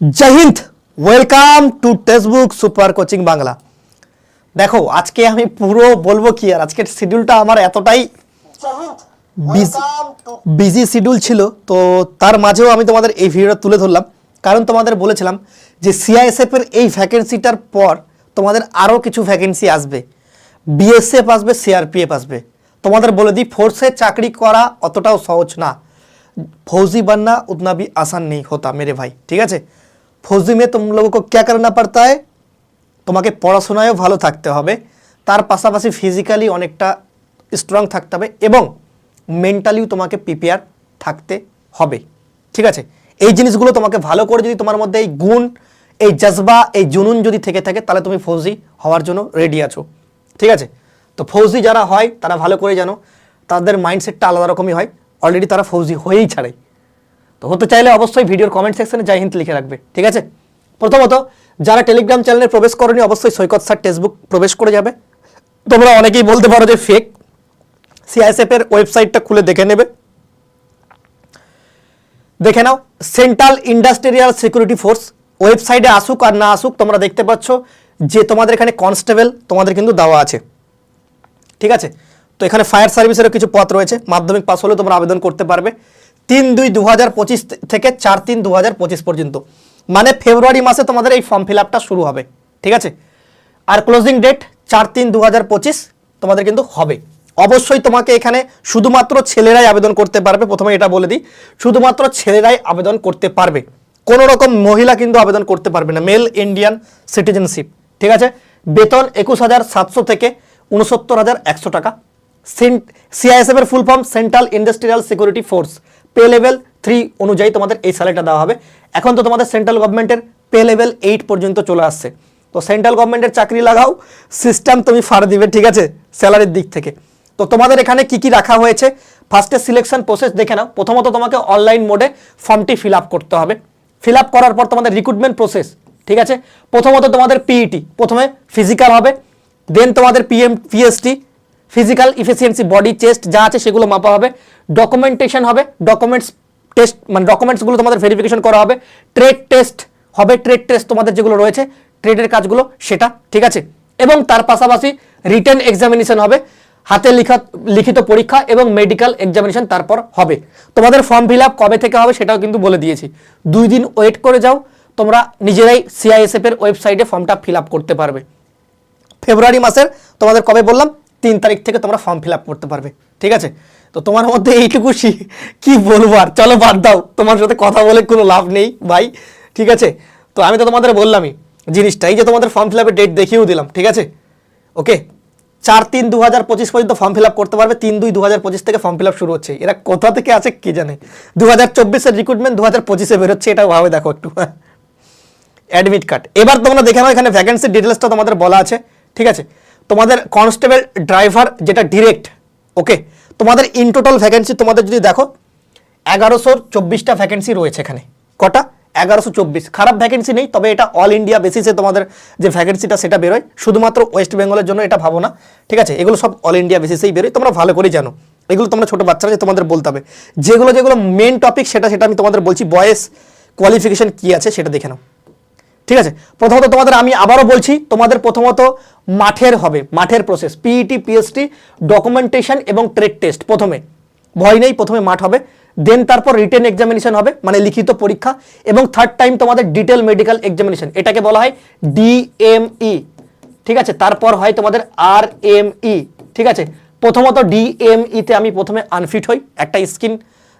Joy welcome to textbook super coaching Bangla দেখো, আজকে আমি পুরো বলব কি, আর আজকের শিডিউলটা আমার এতটাই বিজি শিডিউল ছিল, তো তার মাঝেও আমি তোমাদের এই ভিডিওটা তুলে ধরলাম। কারণ তোমাদের বলেছিলাম যে সিআইএসএফের এই ভ্যাকেন্সিটার পর তোমাদের আরও কিছু ভ্যাকেন্সি আসবে। বিএসএফ আসবে সিআরপিএফ আসবে। তোমাদের বলে দিই ফোর্সে চাকরি করা অতটাও সহজ না। ফৌজি বান্না উতনাবি আসান নেই, হতা মেরে ভাই, ঠিক আছে? फौजी में तुम लोगों को क्या करना पड़ता है তোমাকে পড়াশোনায়ও ভালো থাকতে হবে তার পাশাপাশি ফিজিক্যালি অনেকটা স্ট্রং থাকতে হবে এবং মেন্টালিও তোমাকে প্রিপেয়ার থাকতে হবে ঠিক আছে এই জিনিসগুলো তোমাকে ভালো করে যদি তোমার মধ্যে এই গুণ এই জজবা এই জুনুন যদি থেকে থাকে তাহলে তুমি ফৌজি হওয়ার জন্য রেডি আছো ঠিক আছে তো ফৌজি যারা হয় তারা ভালো করে জানো তাদের মাইন্ডসেটটা আলাদা রকমই হয় অলরেডি তারা ফৌজি হয়েই ছাড়ে তো হতে চাইলে অবশ্যই ভিডিওর কমেন্ট সেকশনে জয় হিন্দ লিখে রাখবে, ঠিক আছে? প্রথমত, যারা টেলিগ্রাম চ্যানেলে প্রবেশ করেনি, অবশ্যই সৈকত স্যার টেক্সটবুক প্রবেশ করে যাবে। তোমরা অনেকেই বলতে পারো যে ফেক সিআইএসএফ এর ওয়েবসাইটটা খুলে দেখে নেবে। দেখে নাও সেন্ট্রাল ইন্ডাস্ট্রিয়াল সিকিউরিটি ফোর্স ওয়েবসাইটে আসুক আর না আসুক, তোমরা দেখতে পাচ্ছ যে তোমাদের এখানে কনস্টেবল তোমাদের কিন্তু দেওয়া আছে। ঠিক আছে? তো এখানে ফায়ার সার্ভিসেরও কিছু পথ রয়েছে। মাধ্যমিক পাস হলে তোমরা আবেদন করতে পারবে। তিন দুই দু থেকে চার তিন দু পর্যন্ত। মানে ফেব্রুয়ারি মাসে তোমাদের এই ফর্ম ফিল শুরু হবে। ঠিক আছে? আর ক্লোজিং ডেট চার তিন দু তোমাদের কিন্তু হবে। অবশ্যই তোমাকে এখানে শুধুমাত্র ছেলেরাই আবেদন করতে পারবে। প্রথমে এটা বলে দিই, শুধুমাত্র ছেলেরাই আবেদন করতে পারবে। কোনো রকম মহিলা কিন্তু আবেদন করতে পারবে না। মেল ইন্ডিয়ান সিটিজেনশিপ ঠিক আছে? বেতন একুশ হাজার সাতশো থেকে উনসত্তর হাজার একশো টাকা। সিআইএসএফ এর full form central industrial security force pay level three অনুযায়ী তোমাদের এই স্যালারিটা দেওয়া হবে। এখন তো তোমাদের সেন্ট্রাল গভর্নমেন্টের পে লেভেল এইট পর্যন্ত চলে আসছে। তো সেন্ট্রাল গভর্নমেন্টের চাকরি লাগাও, সিস্টেম তুমি ফার দিবে, ঠিক আছে, স্যালারির দিক থেকে। তো তোমাদের এখানে কি কি রাখা হয়েছে? ফার্স্টে সিলেকশন প্রসেস দেখে নাও। প্রথমত তোমাকে অনলাইন মোডে ফর্মটি ফিল করতে হবে। ফিল করার পর তোমাদের রিক্রুটমেন্ট প্রসেস ঠিক আছে? প্রথমত তোমাদের পিইটি প্রথমে ফিজিক্যাল হবে। দেন তোমাদের PM PST physical efficiency body chest যা আছে সেগুলো মাপা হবে। ডকুমেন্টেশন হবে ডকুমেন্টস টেস্ট মানে ডকুমেন্টসগুলো তোমাদের ভেরিফিকেশন করা হবে। ট্রেড টেস্ট হবে ট্রেড টেস্ট তোমাদের যেগুলো রয়েছে ট্রেডের কাজগুলো, সেটা, ঠিক আছে? এবং তার পাশাপাশি রিটেন এক্সামিনেশন হবে, হাতে লিখা, লিখিত পরীক্ষা এবং মেডিকেল এক্সামিনেশন তারপর হবে। তোমাদের ফর্ম ফিল কবে থেকে হবে সেটাও কিন্তু বলে দিয়েছি। দুই দিন ওয়েট করে যাও, তোমরা নিজেরাই সিআইএসএফ এর ওয়েবসাইটে ফর্মটা ফিল করতে পারবে। ফেব্রুয়ারি মাসের, তোমাদের কবে বললাম? তিন তারিখ থেকে তোমরা ফর্ম ফিল আপ করতে পারবে, ঠিক আছে? তো তোমার মধ্যে এইটুকু কি বলব আর? চলো বাদ দাও, তোমার সাথে কথা বলে কোনো লাভ নেই, ভাই, ঠিক আছে? তো আমি তো তোমাদের বললামই, জিনিসটা, এই যে তোমাদের ফর্ম ফিল আপের ডেট দেখিয়েও দিলাম, ঠিক আছে? ওকে? চার তিন দু হাজার পঁচিশ পর্যন্ত ফর্ম ফিল আপ করতে পারবে, তিন দুই দু হাজার পঁচিশ থেকে ফর্ম ফিল আপ শুরু হচ্ছে। এরা কোথা থেকে আছে কে জানে? দু হাজার চব্বিশের রিক্রুটমেন্ট দু হাজার পঁচিশে বেরোচ্ছে, এটাও ভাবে দেখো একটু। অ্যাডমিট কার্ড এবার তোমরা দেখে নাও এখানে ভ্যাকেন্সির ডিটেলসটা তোমাদের বলা আছে, ঠিক আছে? তোমাদের কনস্টেবল ড্রাইভার যেটা ডিরেক্ট ওকে তোমাদের ইন টোটাল ভ্যাকেন্সি তোমাদের যদি দেখো, এগারোশো চব্বিশটা ভ্যাকেন্সি রয়েছে এখানে। কটা? এগারোশো চব্বিশ। খারাপ ভ্যাকেন্সি নেই, তবে এটা অল ইন্ডিয়া বেসিসে তোমাদের যে ভ্যাকেন্সিটা সেটা বেরোয়। শুধুমাত্র ওয়েস্ট বেঙ্গলের জন্য এটা ভাবো না, ঠিক আছে? এগুলো সব অল ইন্ডিয়া বেসিসেই বেরোয়। তোমরা ভালো করে জানো। এগুলো তোমরা ছোটো বাচ্চারা যে তোমাদের বলতে হবে। যেগুলো যেগুলো মেন টপিক সেটা সেটা আমি তোমাদের বলছি। বয়েস কোয়ালিফিকেশন কী আছে সেটা দেখে নাও। ঠিক আছে? প্রথমত তোমাদের আমি আবারও বলছি, তোমাদের প্রথমত মাঠের হবে, মাঠের প্রসেস পিইটি পিএসটি ডকুমেন্টেশন এবং ট্রেড টেস্ট প্রথমে। ভয় নেই, প্রথমে মাঠ হবে দেন তারপর রিটেন এক্সামিনেশন হবে মানে লিখিত পরীক্ষা, এবং থার্ড টাইম তোমাদের ডিটেল মেডিকেল এক্সামিনেশন এটাকে বলা হয় ডিএমই ঠিক আছে? তারপর হয় তোমাদের আর এম ই ঠিক আছে? প্রথমত ডিএমইতে আমি প্রথমে আনফিট হই, একটা স্কিন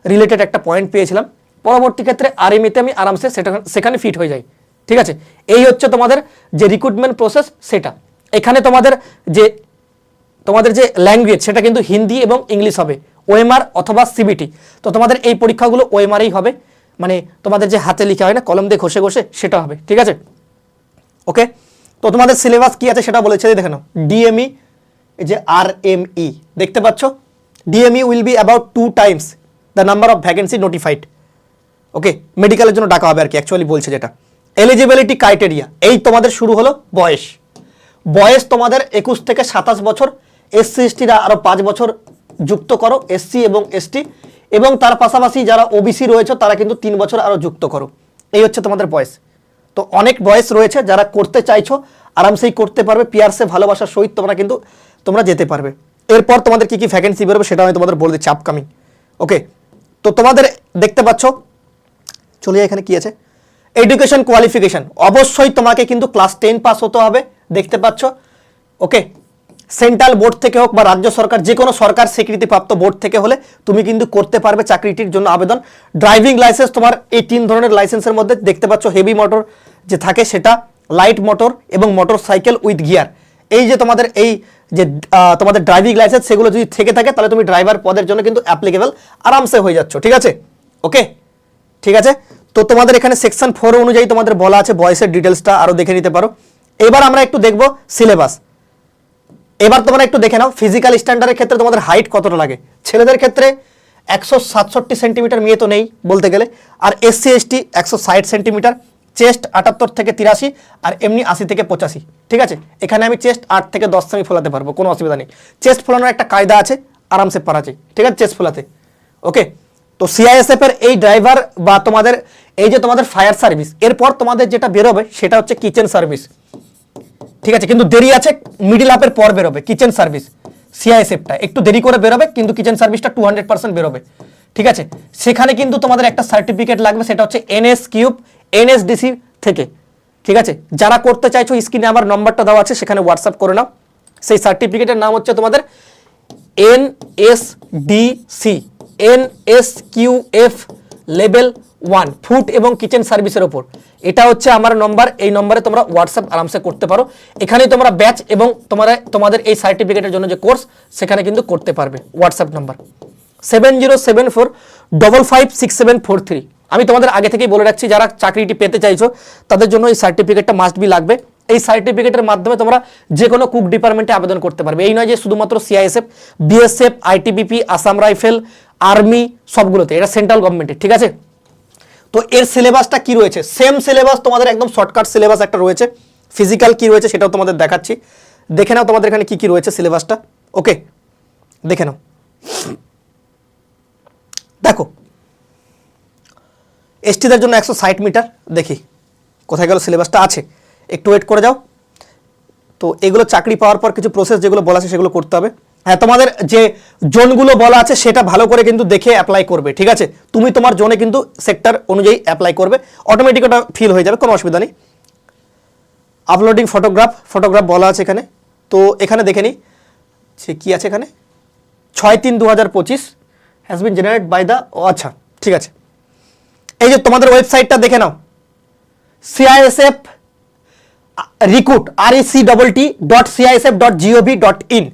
রিলেটেড একটা পয়েন্ট পেয়েছিলাম, পরবর্তী ক্ষেত্রে আর এমইতে আমি আরামসে সেটা সেখানে ফিট হয়ে যাই। ঠিক আছে? এই হচ্ছে তোমাদের যে রিক্রুটমেন্ট প্রসেস সেটা। এখানে তোমাদের যে তোমাদের যে ল্যাঙ্গুয়েজ সেটা কিন্তু হিন্দি এবং ইংলিশ হবে। ওএমআর অথবা সিবিটি তো তোমাদের এই পরীক্ষাগুলো ওএমআরই হবে। মানে তোমাদের যে হাতে লেখা হয় না, কলম দিয়ে ঘষে ঘষে সেটা হবে। ঠিক আছে? ওকে? তো তোমাদের সিলেবাস কি আছে সেটা বলেছে, দেখে নাও। ডিএমই যে আর এম ই দেখতে পাচ্ছ? DME will be about two times the number of vacancy notified okay? মেডিকেলের জন্য ডাকা হবে আর কি অ্যাকচুয়ালি বলছে যেটা। এলিজিবিলিটি ক্রাইটেরিয়া এই তোমাদের শুরু হলো বয়স। বয়স তোমাদের একুশ থেকে সাতাশ বছর এসসি এসটিরা আরও পাঁচ বছর যুক্ত করো এসসি এবং এসটি এবং তার পাশাপাশি যারা ওবিসি রয়েছে, তারা কিন্তু তিন বছর আরও যুক্ত করো। এই হচ্ছে তোমাদের বয়স। তো অনেক বয়স রয়েছে, যারা করতে চাইছো, আরামসেই করতে পারবে, পিয়ারসে ভালোবাসার সহিত তোমরা কিন্তু তোমরা যেতে পারবে। এরপর তোমাদের কি কি ভ্যাকেন্সি বেরোবে সেটা আমি তোমাদের বলে দিচ্ছি আপকামিং ওকে তো তোমাদের দেখতে পাচ্ছ, চলে এখানে কি আছে? এডুকেশন কোয়ালিফিকেশন অবশ্যই তোমাকে কিন্তু ক্লাস টেন পাস হতে হবে, দেখতে পাচ্ছ? ওকে সেন্ট্রাল বোর্ড থেকে হোক বা রাজ্য সরকার, যে কোনো সরকার স্বীকৃতিপ্রাপ্ত বোর্ড থেকে হলে তুমি কিন্তু করতে পারবে চাকরিটির জন্য আবেদন। ড্রাইভিং লাইসেন্স তোমার এই তিন ধরনের লাইসেন্সের মধ্যে দেখতে পাচ্ছ হেভি মোটর যে থাকে সেটা লাইট মোটর এবং মোটর সাইকেল উইথ গিয়ার এই যে তোমাদের এই যে তোমাদের ড্রাইভিং লাইসেন্স সেগুলো যদি থেকে থাকে, তাহলে তুমি ড্রাইভার পদের জন্য কিন্তু অ্যাপ্লিকেবল আরামসে হয়ে যাচ্ছ, ঠিক আছে? ওকে ঠিক আছে? তো তোমাদের এখানে সেকশন ফোর অনুযায়ী তোমাদের বলা আছে, বয়সের ডিটেলসটা আরও দেখে নিতে পারো। এবার আমরা একটু দেখব সিলেবাস এবার তোমরা একটু দেখে নাও ফিজিক্যাল স্ট্যান্ডার্ডের ক্ষেত্রে তোমাদের হাইট কতটা লাগে? ছেলেদের ক্ষেত্রে একশো সাতষট্টি সেন্টিমিটার মেয়ে তো নেই বলতে গেলে। আর এসসি এসটি একশো ষাট সেন্টিমিটার চেস্ট আটাত্তর থেকে তিরাশি, আর এমনি আশি থেকে পঁচাশি। ঠিক আছে? এখানে আমি চেস্ট আট থেকে দশ আমি ফোলাতে পারব, কোনো অসুবিধা নেই। চেস্ট ফোলানোর একটা কায়দা আছে, আরামসে পারা যায়। ঠিক আছে? চেস্ট ফোলাতে। ওকে তো সিআইএসএফ এর এই ড্রাইভার বা তোমাদের, এই যে তোমাদের ফায়ার সার্ভিস এরপর তোমাদের যেটা বেরোবে সেটা হচ্ছে কিচেন সার্ভিস ঠিক আছে, কিন্তু দেরি আছে মিডিল আপের পর বেরোবে কিচেন সার্ভিস সিআইএসএফটা একটু দেরি করে বেরোবে, কিন্তু কিচেন সার্ভিসটা টু হান্ড্রেড পার্সেন্ট বেরোবে। ঠিক আছে, সেখানে কিন্তু তোমাদের একটা সার্টিফিকেট লাগবে, সেটা হচ্ছে এনএস কিউব এনএসডিসি থেকে। ঠিক আছে, যারা করতে চাইছো স্ক্রিনে আমার নম্বরটা দেওয়া আছে, সেখানে হোয়াটসঅ্যাপ করে নাও। সেই সার্টিফিকেটের নাম হচ্ছে তোমাদের N S D C N S Q F level one food এবং কিচেন সার্ভিসের ওপর এটা হচ্ছে আমার নম্বর এই নম্বরে তোমরা হোয়াটসঅ্যাপ আরামসে করতে পারো। এখানেই তোমরা ব্যাচ এবং তোমরা, তোমাদের এই সার্টিফিকেটের জন্য যে কোর্স সেখানে কিন্তু করতে পারবে WhatsApp number seven zero seven four double five six seven four three আমি তোমাদের আগে থেকেই বলে রাখছি, যারা চাকরিটি পেতে চাইছো, তাদের জন্য এই সার্টিফিকেটটা মাস্ট বি লাগবে। এই সার্টিফিকেটের মাধ্যমে তোমরা যে কোনো কুক ডিপার্টমেন্টে আবেদন করতে পারবে। এই নয় যে শুধুমাত্র CISF BSF ITBP Assam rifle army সবগুলোতে, এটা সেন্ট্রাল গভর্নমেন্টের ঠিক আছে? তো এর সিলেবাসটা কি রয়েছে? সেম সিলেবাস তোমাদের একদম শর্টকাট সিলেবাস একটা রয়েছে। ফিজিক্যাল কি রয়েছে সেটাও তোমাদের দেখাচ্ছি। দেখে নাও তোমাদের এখানে কি কি রয়েছে সিলেবাসটা ওকে দেখে নাও। দেখো। এসটিদের জন্য একশো ষাট মিটার, দেখি। কোথায় গেল সিলেবাসটা আছে। একটু ওয়েট করে যাও। তো এগুলো চাকরি পাওয়ার পর কিছু প্রসেস যেগুলো বলা আছে সেগুলো করতে হবে। হ্যাঁ তোমাদের যে জোনগুলো বলা আছে সেটা ভালো করে কিন্তু দেখে অ্যাপ্লাই করবে, ঠিক আছে? তুমি তোমার জোনে কিন্তু সেক্টর অনুযায়ী অ্যাপ্লাই করবে অটোমেটিক ওটা ফিল হয়ে যাবে, কোনো অসুবিধা নেই। আপলোডিং ফটোগ্রাফ ফটোগ্রাফ বলা আছে এখানে। তো এখানে দেখে নিই সে কী আছে এখানে? ছয় তিন দু হাজার পঁচিশ has been generated by the ও আচ্ছা ঠিক আছে। এই যে তোমাদের ওয়েবসাইটটা দেখে নাও। CISF recruit R E C double T dot CISF dot G O V dot in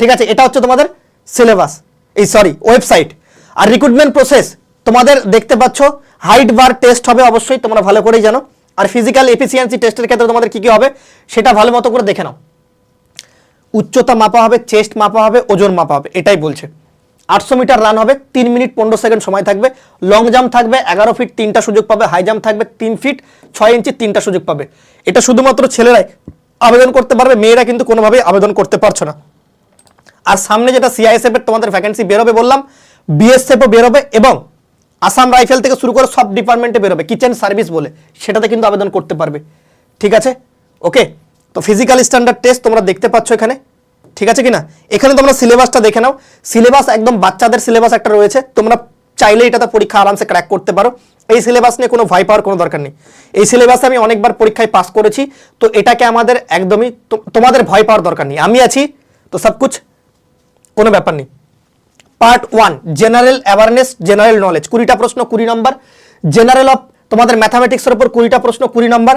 ঠিক আছে? এটা হচ্ছে তোমাদের সিলেবাস এই সরি ওয়েবসাইট আর রিক্রুটমেন্ট প্রসেস তোমাদের দেখতে পাচ্ছ হাইট বার টেস্ট হবে অবশ্যই, তোমরা ভালো করেই জানো। আর ফিজিক্যাল এফিসিয়েন্সি টেস্টের ক্ষেত্রে তোমাদের কি কি হবে, সেটা ভালো মতো করে দেখে নাও। উচ্চতা মাপা হবে চেস্ট মাপা হবে, ওজন মাপা হবে, এটাই বলছে। আটশো মিটার রান হবে, তিন মিনিট পনেরো সেকেন্ড সময় থাকবে। লং জাম্প থাকবে, এগারো ফিট তিনটা সুযোগ পাবে হাই জাম্প থাকবে, তিন ফিট ছয় ইঞ্চি তিনটা সুযোগ পাবে। এটা শুধুমাত্র ছেলেরাই আবেদন করতে পারবে, মেয়েরা কিন্তু কোনোভাবেই আবেদন করতে পারছ না। আর সামনে যেটা সিআইএসএফ এর তোমাদের ভ্যাকেন্সি বেরোবে বললাম বিএসএফও বেরোবে এবং আসাম রাইফেল থেকে শুরু করে সব ডিপার্টমেন্টে বেরোবে কিচেন সার্ভিস বলে, সেটাতে কিন্তু আবেদন করতে পারবে। ঠিক আছে? ওকে তো ফিজিক্যাল স্ট্যান্ডার্ড টেস্ট তোমরা দেখতে পাচ্ছ এখানে। ঠিক আছে কিনা? এখানে তোমরা সিলেবাসটা দেখে নাও। সিলেবাস একদম বাচ্চাদের সিলেবাস একটা রয়েছে। তোমরা চাইলে এটাতে পরীক্ষা আরামসে ক্র্যাক করতে পারো। এই সিলেবাস নিয়ে কোনো ভয় পাওয়ার কোনো দরকার নেই। এই সিলেবাসে আমি অনেকবার পরীক্ষায় পাস করেছি। তো এটাকে আমাদের একদমই তোমাদের ভয় পাওয়ার দরকার নেই। আমি আছি, তো সব কুছ, কোনো ব্যাপার নেই। Part one, general awareness, general knowledge. কুড়িটা প্রশ্ন, কুড়ি নম্বর। জেনারেল অফ তোমাদের ম্যাথামেটিক্সের উপর কুড়িটা প্রশ্ন, কুড়ি নম্বর।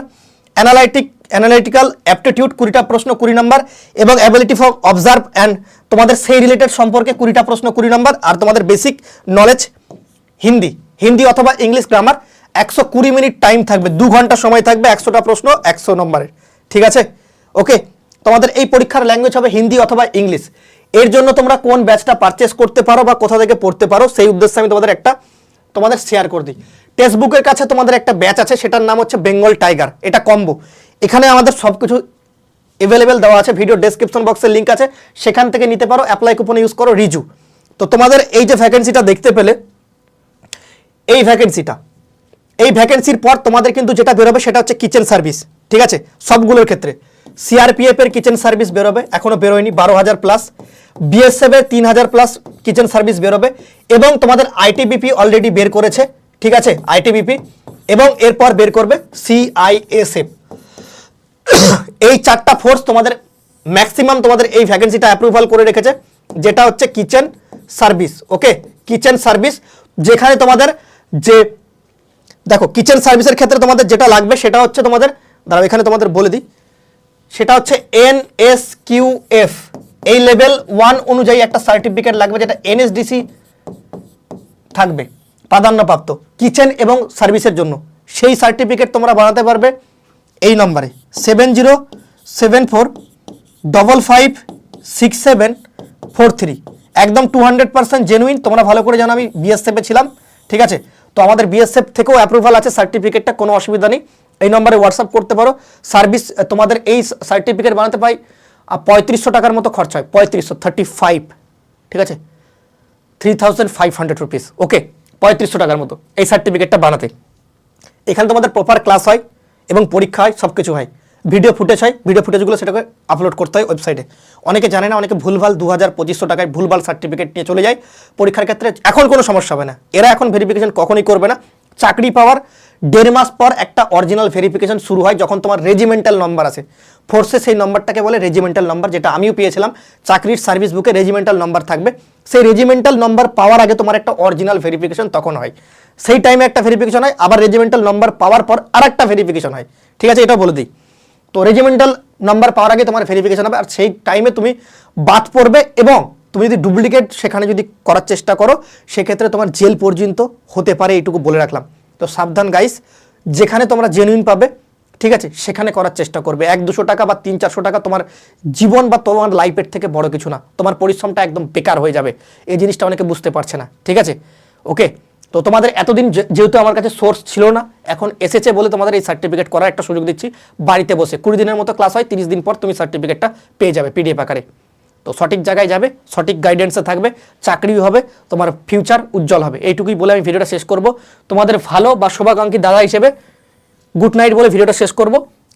অ্যানালাইটিক অ্যানালাইটিক্যাল অ্যাপটিটিউড কুড়িটা প্রশ্ন, কুড়ি নম্বর এবং অ্যাবিলিটি ফর অবজার্ভ অ্যান্ড তোমাদের সেই রিলেটেড সম্পর্কে কুড়িটা প্রশ্ন, কুড়ি নম্বর আর তোমাদের বেসিক নলেজ হিন্দি হিন্দি অথবা ইংলিশ গ্রামার একশো কুড়ি মিনিট টাইম থাকবে, দু ঘণ্টা সময় থাকবে একশোটা প্রশ্ন, একশো নম্বরের। ঠিক আছে? ওকে তোমাদের এই পরীক্ষার ল্যাঙ্গুয়েজ হবে হিন্দি অথবা ইংলিশ এর জন্য তোমরা কোন ব্যাচটা পারচেস করতে পারো বা কোথা থেকে পড়তে পারো সেই উদ্দেশ্যে আমি তোমাদের একটা তোমাদের শেয়ার করে দিই। টেক্সট বুকের কাছে তোমাদের একটা ব্যাচ আছে, সেটার নাম হচ্ছে বেঙ্গল টাইগার। এটা কম্বো। এখানে আমাদের সব কিছু অ্যাভেলেবেল দেওয়া আছে ভিডিও ডেসক্রিপশন বক্সের লিঙ্ক আছে। সেখান থেকে নিতে পারো অ্যাপ্লাই কুপন ইউজ করো রিজু তো তোমাদের এই যে ভ্যাকেন্সিটা দেখতে পেলে, এই ভ্যাকেন্সিটা এই ভ্যাকেন্সির পর তোমাদের কিন্তু যেটা বেরোবে সেটা হচ্ছে কিচেন সার্ভিস ঠিক আছে? সবগুলোর ক্ষেত্রে। সিআরপিএফ এর কিচেন সার্ভিস বেরোবে, এখনও বেরোয়নি, বারো হাজার প্লাস বিএসএফ এর তিন হাজার প্লাস কিচেন সার্ভিস বেরোবে। এবং তোমাদের আইটিবিপি অলরেডি বের করেছে। ঠিক আছে? আইটিবিপি এবং এরপর বের করবে সিআইএসএফ এই চারটা ফোর্স তোমাদের ম্যাক্সিমাম তোমাদের এই ভ্যাকেন্সিটা অ্যাপ্রুভাল করে রেখেছে, যেটা হচ্ছে kitchen service okay kitchen service যেখানে তোমাদের যে, দেখো কিচেন সার্ভিসের ক্ষেত্রে তোমাদের যেটা লাগবে সেটা হচ্ছে তোমাদের, দাঁড়াও, এখানে তোমাদের বলে দিই, সেটা হচ্ছে এন এস কিউ এফ এই লেভেল ওয়ান অনুযায়ী একটা সার্টিফিকেট লাগবে যেটা এনএসডিসি থাকবে। প্রাধান্যপ্রাপ্ত কিচেন এবং সার্ভিসের জন্য। সেই সার্টিফিকেট তোমরা বানাতে পারবে এই নম্বরে। Seven zero, seven four double five six seven four three একদম টু হান্ড্রেড পার্সেন্ট জেনুইন তোমরা ভালো করে জানো, আমি বিএসএফে ছিলাম, ঠিক আছে? তো আমাদের বিএসএফ থেকেও অ্যাপ্রুভাল আছে সার্টিফিকেটটা কোনো অসুবিধা নেই। এই নম্বরে হোয়াটসঅ্যাপ করতে পারো। সার্ভিস তোমাদের এই সার্টিফিকেট বানাতে পাই পঁয়ত্রিশশো টাকার মতো খরচা হয়, পঁয়ত্রিশশো থার্টি ফাইভ ঠিক আছে? Three thousand five hundred rupees okay পঁয়ত্রিশশো টাকার মতো। এই সার্টিফিকেটটা বানাতে। এখানে তোমাদের প্রপার ক্লাস হয় এবং পরীক্ষা হয় সব কিছু হয়। ভিডিও ফুটেজ হয় ভিডিও ফুটেজগুলো সেটাকে আপলোড করতে হয় ওয়েবসাইটে অনেকে জানে না, অনেকে ভুলভাল দু হাজার পঁচিশশো টাকায় ভুলভাল সার্টিফিকেট নিয়ে চলে যায়। পরীক্ষার ক্ষেত্রে এখন কোনো সমস্যা হবে না। এরা এখন ভেরিফিকেশন কখনই করবে না। চাকরি পাওয়ার দেড় মাস পর একটা অরিজিনাল ভেরিফিকেশন শুরু হয় যখন তোমার রেজিমেন্টাল নম্বর আছে ফোর্সে সেই নম্বরটাকে বলে রেজিমেন্টাল নম্বর যেটা আমিও পেয়েছিলাম। চাকরির সার্ভিস বুকে রেজিমেন্টাল নম্বর থাকবে। সেই রেজিমেন্টাল নম্বর পাওয়ার আগে তোমার একটা অরিজিনাল ভেরিফিকেশন তখন হয়। সেই টাইমে একটা ভেরিফিকেশন হয়, আবার রেজিমেন্টাল নম্বর পাওয়ার পর আর একটা ভেরিফিকেশন হয়। ঠিক আছে, এটাও বলে দিই। তো রেজিমেন্টাল নাম্বার পাওয়ার আগে তোমার ভেরিফিকেশন হবে, আর সেই টাইমে তুমি বাদ পড়বে এবং তুমি যদি ডুপ্লিকেট সেখানে যদি করার চেষ্টা করো, সেক্ষেত্রে তোমার জেল পর্যন্ত হতে পারে, এইটুকু বলে রাখলাম। তো সাবধান গাইস যেখানে তোমরা জেনুইন পাবে ঠিক আছে, সেখানে করার চেষ্টা করবে। এক দুশো টাকা বা তিন চারশো টাকা তোমার জীবন বা তোমার লাইফের থেকে বড় কিছু না। তোমার পরিশ্রমটা একদম বেকার হয়ে যাবে। এই জিনিসটা অনেকে বুঝতে পারছে না, ঠিক আছে? ওকে তো তোমাদের এতদিন যেহেতু আমার কাছে সোর্স ছিল না, এখন এসেছে বলে তোমাদের এই সার্টিফিকেট করার একটা সুযোগ দিচ্ছি। বাড়িতে বসে, কুড়ি দিনের মতো ক্লাস হয়, তিরিশ দিন পর তুমি সার্টিফিকেটটা পেয়ে যাবে পিডিএফ আকারে। তো সঠিক জায়গায় যাবে, সঠিক গাইডেন্সে থাকবে চাকরি হবে, তোমার ফিউচার উজ্জ্বল হবে। এইটুকুই বলে আমি ভিডিওটা শেষ করব। তোমাদের ভালো বা শুভাকাঙ্ক্ষী দাদা হিসেবে গুড নাইট বলে ভিডিওটা শেষ করব।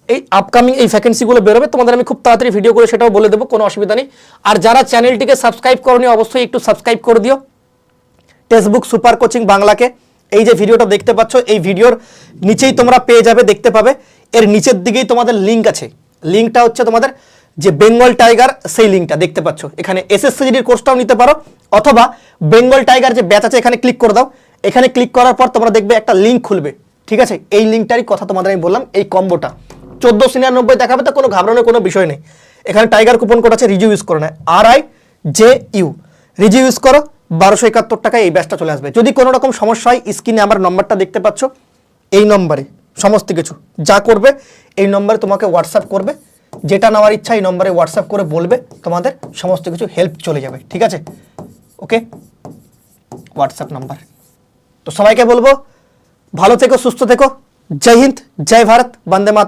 এই আপকামিং এই ভ্যাকেন্সিগুলো বেরোবে, তোমাদের আমি খুব তাড়াতাড়ি ভিডিও করে সেটাও বলে দেবো, কোনো অসুবিধা নেই। আর যারা চ্যানেলটিকে সাবস্ক্রাইব করনি, অবশ্যই একটু সাবস্ক্রাইব করে দিও। টেক্সটবুক সুপার কোচিং বাংলাকে। এই যে ভিডিওটা দেখতে পাচ্ছ, এই ভিডিওর নিচেই তোমরা পেয়ে যাবে, দেখতে পাবে। এর নিচের দিকেই তোমাদের লিঙ্ক আছে। লিঙ্কটা হচ্ছে তোমাদের যে বেঙ্গল টাইগার সেই লিঙ্কটা দেখতে পাচ্ছ। এখানে এসএসসিজিডির কোর্সটাও নিতে পারো, অথবা বেঙ্গল টাইগার যে ব্যাচ আছে, এখানে ক্লিক করে দাও। এখানে ক্লিক করার পর তোমরা দেখবে একটা লিঙ্ক খুলবে। ঠিক আছে? এই লিঙ্কটারই কথা তোমাদের আমি বললাম, এই কম্বোটা চোদ্দোশো নিরানব্বই দেখাবে তো কোনো ঘাবড়ানোর কোনো বিষয় নেই। এখানে টাইগার কুপন কোড আছে রিজিউ ইউজ করে নেয় আর আই জে ইউ রিজিউ ইউজ করো, বারোশো একাত্তর টাকায় এই ব্যাচটা চলে আসবে। যদি কোনো রকম সমস্যা হয় স্ক্রিনে আমার নম্বরটা দেখতে পাচ্ছ, এই নম্বরে সমস্ত কিছু। যা করবে, এই নম্বরে তোমাকে হোয়াটসঅ্যাপ করবে। যেটা নেওয়ার ইচ্ছা, এই নম্বরে হোয়াটসঅ্যাপ করে বলবে, তোমাদের সমস্ত কিছু হেল্প চলে যাবে। ঠিক আছে? ওকে হোয়াটসঅ্যাপ নাম্বার তো সবাইকে বলব ভালো থেকো সুস্থ থেকো। জয় হিন্দ জয় ভারত বন্দে মাতরম।